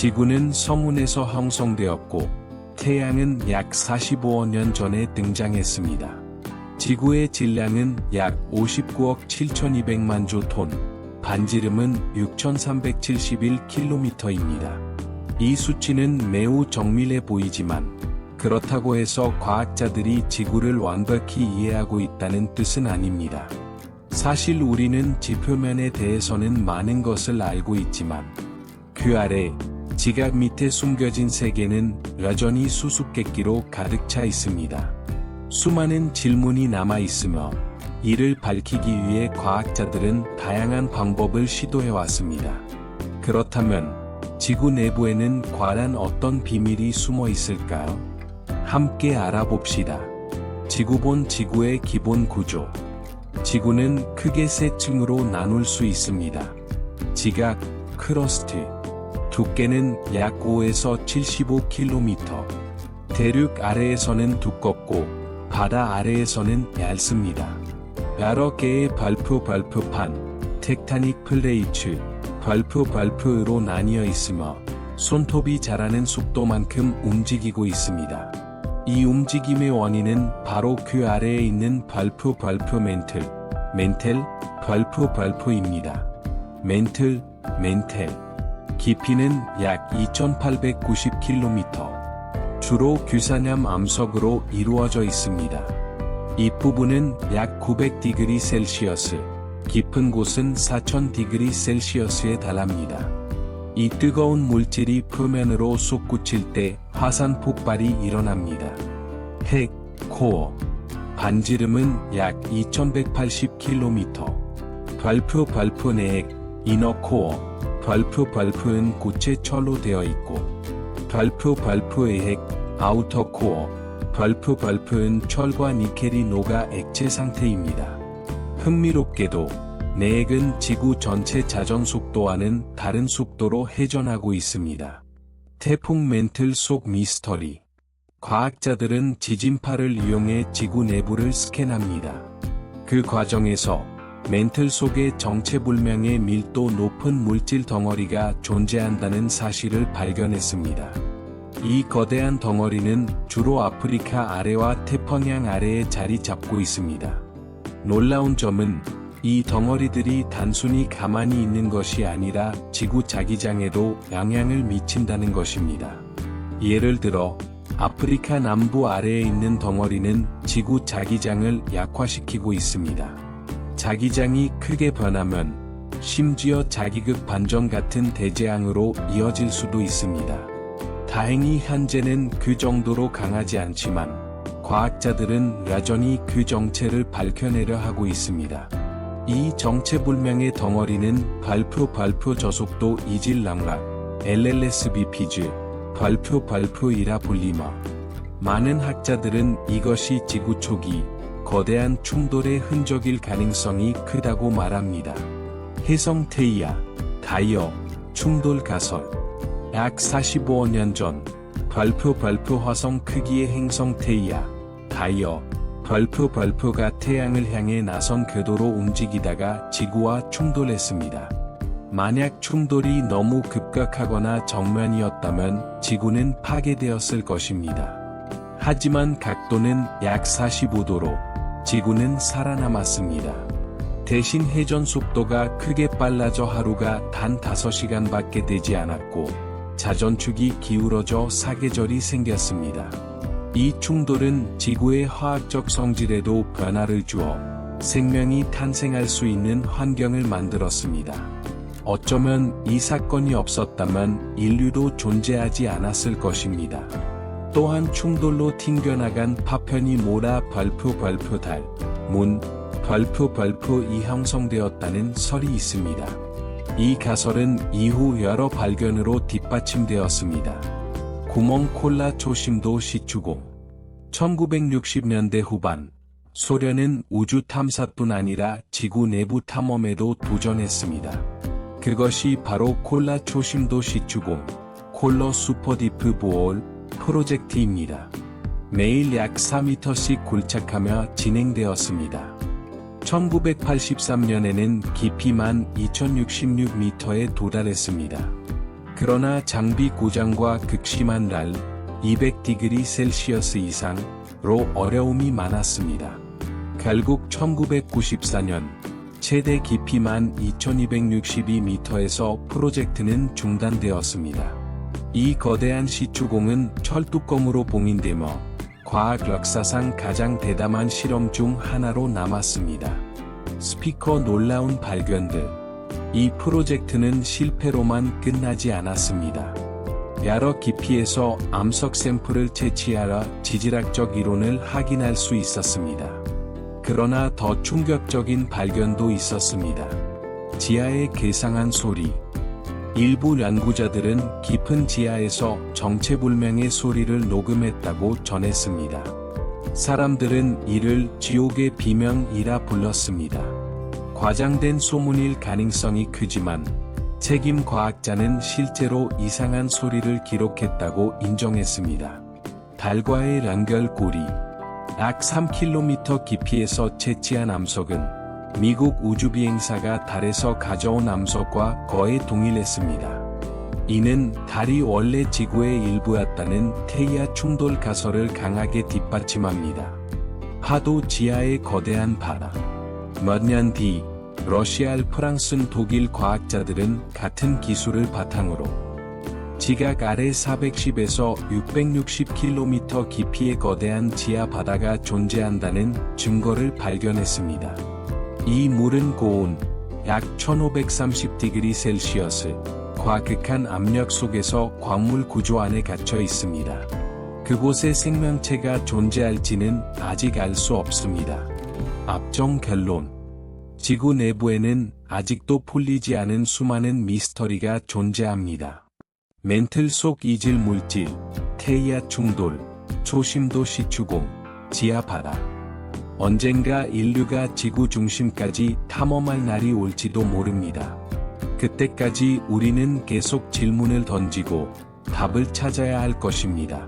지구는 성운에서 형성되었고 태양은 약 45억 년 전에 등장했습니다. 지구의 질량은 약 59억 7,200만 조 톤, 반지름은 6,371km입니다. 이 수치는 매우 정밀해 보이지만 그렇다고 해서 과학자들이 지구를 완벽히 이해하고 있다는 뜻은 아닙니다. 사실 우리는 지표면에 대해서는 많은 것을 알고 있지만 그 아래 지각 밑에 숨겨진 세계는 여전히 수수께끼로 가득 차 있습니다. 수많은 질문이 남아 있으며 이를 밝히기 위해 과학자들은 다양한 방법을 시도해 왔습니다. 그렇다면 지구 내부에는 과연 어떤 비밀이 숨어 있을까요? 함께 알아봅시다. 지구본 지구의 기본 구조. 지구는 크게 세 층으로 나눌 수 있습니다. 지각, 크러스트. 두께는 약 5에서 75km. 대륙 아래에서는 두껍고 바다 아래에서는 얇습니다. 여러 개의 발표 발표판, 텍타닉 플레이츠, 발표 발표로 나뉘어 있으며 손톱이 자라는 속도만큼 움직이고 있습니다. 이 움직임의 원인은 바로 그 아래에 있는 발표 발표 멘틀, 멘텔, 발표 발표입니다. 멘틀, 멘텔. 깊이는 약 2890km. 주로 규산염 암석으로 이루어져 있습니다. 이 부분은 약 900디그리 셀시어스, 깊은 곳은 4000디그리 셀시어스에 달합니다. 이 뜨거운 물질이 표면으로 솟구칠 때 화산 폭발이 일어납니다. 핵, 코어. 반지름은 약 2180km. 발표 발표 내핵, 이너 코어. 발표 발표는 고체 철로 되어 있고, 발표 발표의 핵, 아우터 코어. 발표 발표는 철과 니켈이 녹아 액체 상태입니다. 흥미롭게도 내핵은 지구 전체 자전 속도와는 다른 속도로 회전하고 있습니다. 태풍 멘틀 속 미스터리. 과학자들은 지진파를 이용해 지구 내부를 스캔합니다. 그 과정에서 멘틀 속에 정체불명의 밀도 높은 물질 덩어리가 존재한다는 사실을 발견했습니다. 이 거대한 덩어리는 주로 아프리카 아래와 태평양 아래에 자리 잡고 있습니다. 놀라운 점은 이 덩어리들이 단순히 가만히 있는 것이 아니라 지구 자기장에도 영향을 미친다는 것입니다. 예를 들어 아프리카 남부 아래에 있는 덩어리는 지구 자기장을 약화시키고 있습니다. 자기장이 크게 변하면 심지어 자기극 반전 같은 대재앙으로 이어질 수도 있습니다. 다행히 현재는 그 정도로 강하지 않지만 과학자들은 여전히 그 정체를 밝혀내려 하고 있습니다. 이 정체불명의 덩어리는 발표 발표 저속도 이질남락 LLSBP즈 발표 발표이라 불리며 많은 학자들은 이것이 지구 초기 거대한 충돌의 흔적일 가능성이 크다고 말합니다. 해성 테이아, 다이어, 충돌 가설 약 45억 년전 발표 발표 화성 크기의 행성 테이아, 다이어, 발표 발표가 태양을 향해 나선 궤도로 움직이다가 지구와 충돌했습니다. 만약 충돌이 너무 급격하거나 정면이었다면 지구는 파괴되었을 것입니다. 하지만 각도는 약 45도로 지구는 살아남았습니다. 대신 회전 속도가 크게 빨라져 하루가 단 5시간밖에 되지 않았고 자전축이 기울어져 사계절이 생겼습니다. 이 충돌은 지구의 화학적 성질에도 변화를 주어 생명이 탄생할 수 있는 환경을 만들었습니다. 어쩌면 이 사건이 없었다면 인류도 존재하지 않았을 것입니다. 또한 충돌로 튕겨나간 파편이 몰아 발표 발표 달, 문, 발표 발표 이 형성되었다는 설이 있습니다. 이 가설은 이후 여러 발견으로 뒷받침되었습니다. 구멍 콜라 초심도 시추공 1960년대 후반 소련은 우주 탐사뿐 아니라 지구 내부 탐험에도 도전했습니다. 그것이 바로 콜라 초심도 시추공 콜러 슈퍼디프 보올 프로젝트입니다. 매일 약 4m씩 굴착하며 진행되었습니다. 1983년에는 깊이만 2066m에 도달했습니다. 그러나 장비 고장과 극심한 날 200디그리 셀시어스 이상로 어려움이 많았습니다. 결국 1994년 최대 깊이만 2262m에서 프로젝트는 중단되었습니다. 이 거대한 시추공은 철뚜껑으로 봉인되며 과학 역사상 가장 대담한 실험 중 하나로 남았습니다. 스피커 놀라운 발견들. 이 프로젝트는 실패로만 끝나지 않았습니다. 여러 깊이에서 암석 샘플을 채취하여 지질학적 이론을 확인할 수 있었습니다. 그러나 더 충격적인 발견도 있었습니다. 지하의 괴상한 소리. 일부 연구자들은 깊은 지하에서 정체불명의 소리를 녹음했다고 전했습니다. 사람들은 이를 지옥의 비명이라 불렀습니다. 과장된 소문일 가능성이 크지만 책임 과학자는 실제로 이상한 소리를 기록했다고 인정했습니다. 달과의 연결고리 약 3km 깊이에서 채취한 암석은 미국 우주비행사가 달에서 가져온 암석과 거의 동일했습니다. 이는 달이 원래 지구의 일부였다는 테이아 충돌 가설을 강하게 뒷받침합니다. 하도 지하의 거대한 바다. 몇 년 뒤, 러시아, 프랑스, 독일 과학자들은 같은 기술을 바탕으로 지각 아래 410에서 660km 깊이의 거대한 지하 바다가 존재한다는 증거를 발견했습니다. 이 물은 고온 약 1530디그리 셀시어스 과극한 압력 속에서 광물 구조 안에 갇혀 있습니다. 그곳에 생명체가 존재할지는 아직 알 수 없습니다. 앞정 결론 지구 내부에는 아직도 풀리지 않은 수많은 미스터리가 존재합니다. 멘틀 속 이질 물질, 테이아 충돌, 초심도 시추공, 지하 바다. 언젠가 인류가 지구 중심까지 탐험할 날이 올지도 모릅니다. 그때까지 우리는 계속 질문을 던지고 답을 찾아야 할 것입니다.